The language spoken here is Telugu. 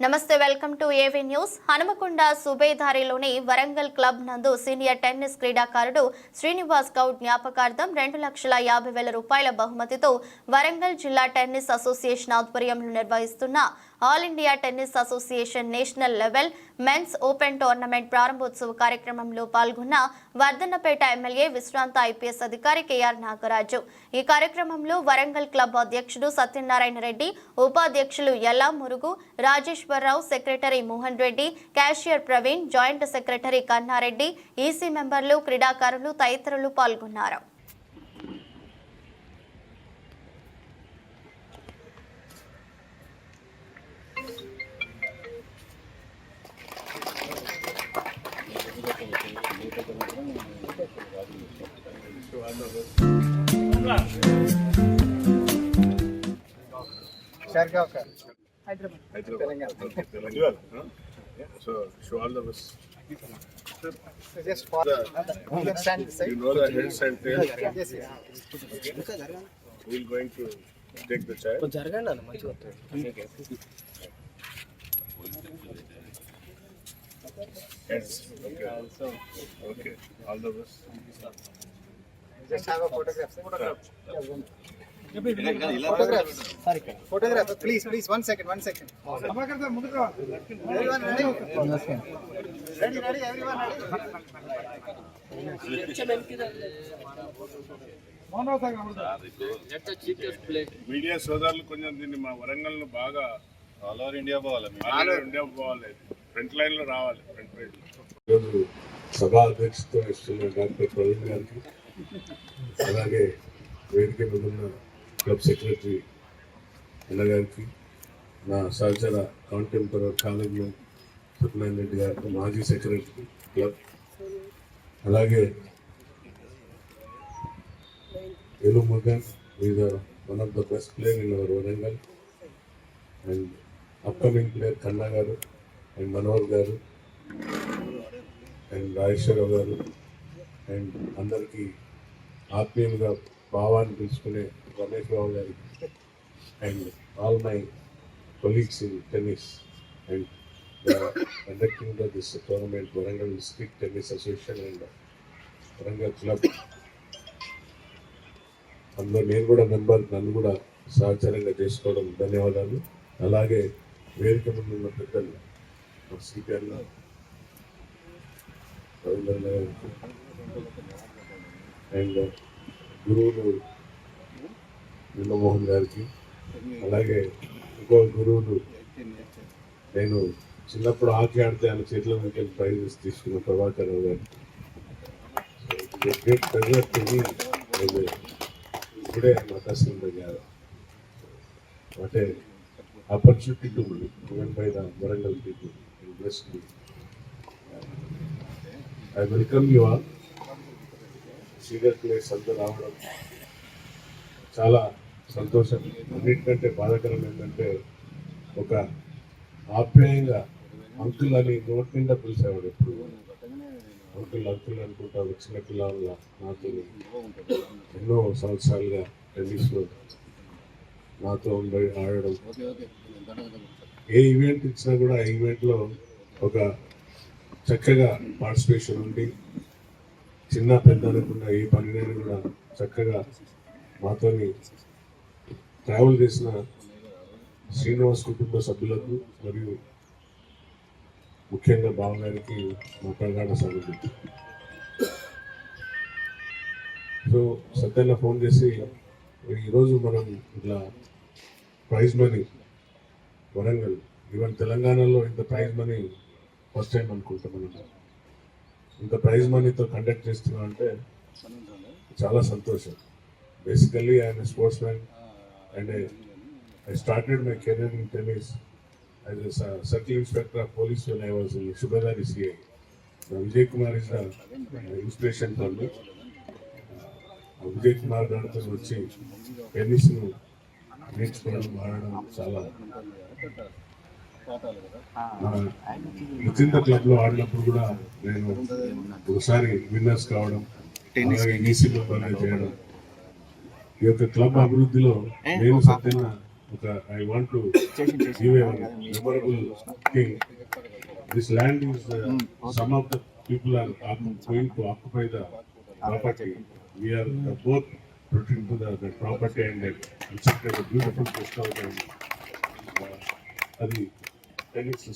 నమస్తే welcome to AV news. Hanumakonda సుబేదారిలోని Warangal club నందు సీనియర్ టెన్నిస్ క్రీడాకారుడు శ్రీనివాస్ గౌడ్ జ్ఞాపకార్థం రెండు లక్షల యాభై వేల రూపాయల బహుమతితో వరంగల్ జిల్లా టెన్నిస్ అసోసియేషన్ ఆధ్వర్యంలో నిర్వహిస్తున్న all India tennis association national level men's open tournament ప్రారంభోత్సవ కార్యక్రమంలో పాల్గొన్న వర్ధన్నపేట ఎమ్మెల్యే విశ్రాంత ఐపీఎస్ అధికారి కేఆర్ నాగరాజు. ఈ కార్యక్రమంలో వరంగల్ క్లబ్ అధ్యక్షుడు సత్యనారాయణ రెడ్డి ఉపాధ్యక్షులు ఎల్లా మురుగు Rajeshwara Rao secretary Mohan Reddy cashier Praveen joint secretary Kanna Reddy EC మెంబర్లు క్రీడాకారులు తదితరులు పాల్గొన్నారు. షర్గావ్కర్ Hyderabad. Okay, So, the you can stand this side. You know the heads and. Yes, going to take the child? Heads. Okay. Okay. All the best. Just have a photograph. Photograph. please. One second. One second. Everyone ready? Ready, ready. Everyone ready? Media సోదరులు కొంచెం దీన్ని మా వరంగల్ను బాగా ఆల్ ఓవర్ ఇండియా పోవాలి ఆల్ ఓవర్ ఇండియా పోవాలి ఫ్రంట్ లైన్లో రావాలి ఫ్రంట్ పేజ్ సభా అధ్యక్షతో ఇస్తున్న డాక్టర్ ప్రవీణ్ గారికి అలాగే వేదిక మీద ఉన్న క్లబ్ సెక్రటరీ అన్నగారికి నా సహచర కాంటెంపరీ కాలేజీలో సత్యనారాయణ రెడ్డి గారికి మాజీ సెక్రటరీ క్లబ్. అలాగే ఎలు Magan is one of the best player in our Warangal. And upcoming player Kanna గారు. అండ్ మనోహర్ గారు అండ్ రాజేశ్వరరావు గారు అండ్ అందరికీ ఆత్మీయులుగా భావాన్ని పిలుచుకునే రమేష్ బాబు గారికి and all my colleagues in tennis and conducting the this tournament Warangal district tennis association and Warangal club. అందులో నేను కూడా మెంబర్ నన్ను కూడా సహచరంగా చేసుకోవడం ధన్యవాదాలు. అలాగే వేదిక ముందున్న పెద్దలు సిపిఎల్ అండ్ గురువులు నిమ్మమోహన్ గారికి అలాగే ఇంకో గురువులు నేను చిన్నప్పుడు హాకీ ఆడితే ఆయన చేతిలో నుంచి ప్రైజెస్ తీసుకున్న ప్రభాకర్ రావు గారు గ్రేట్ ప్రెజర్ టు ఇప్పుడే మా తహసీల్దార్ గారు అంటే opportunity to given by the Warangal people bless you. me. I welcome you all. Senior players అందరూ రావడం చాలా సంతోషం అన్నిటికంటే బాధాకరం ఏంటంటే ఒక ఆప్యాయంగా అంకుల్ అని నోటి నిండా పిలిచేవాడు ఎప్పుడు అంకుల్ అంకుల్ అనుకుంటా వచ్చిన పిల్లల నాతో ఎన్నో సంవత్సరాలుగా టెన్నిస్లో నాతో ఉండి ఆడడం ఏ ఈవెంట్ ఇచ్చినా కూడా ఆ ఈవెంట్లో ఒక చక్కగా పార్టిసిపేషన్ ఉండి చిన్న పెద్ద లేకుండా ఏ పనినైనా కూడా చక్కగా మాతోని ట్రావెల్ చేసిన శ్రీనివాస్ కుటుంబ సభ్యులకు మరియు ముఖ్యంగా బావగారికి మా ప్రగాఢ సభ్యులు సో సత్యన్న ఫోన్ చేసి ఈరోజు మనం ఇట్లా ప్రైజ్ మనీ వరంగల్ ఈవెన్ తెలంగాణలో ఇంత ప్రైజ్ మనీ ఫస్ట్ టైం అనుకుంటాం మనం. ఇంత ప్రైజ్ మనీతో కండక్ట్ చేస్తున్నాం అంటే చాలా సంతోషం. Basically I'm sports man and I started my career in tennis as circle inspector of police when I was Subedari CI Vijay Kumar is the inspiration for me Vijay Kumar గారితో వచ్చి టెన్నిస్ను నేర్చుకోవడం ఆడడం చాలా నిశ్చింత క్లబ్లో ఆడినప్పుడు కూడా నేను ఒకసారి విన్నర్స్ కావడం అలాగే ఈసీ మెంబర్గా చేయడం. ఈ యొక్క క్లబ్ అభివృద్ధిలో నేను సత్యన ఒక I want to give a memorable thing this land some of the people are going to occupy the property we're both a beautiful guest house and uh, అది టెన్నిస్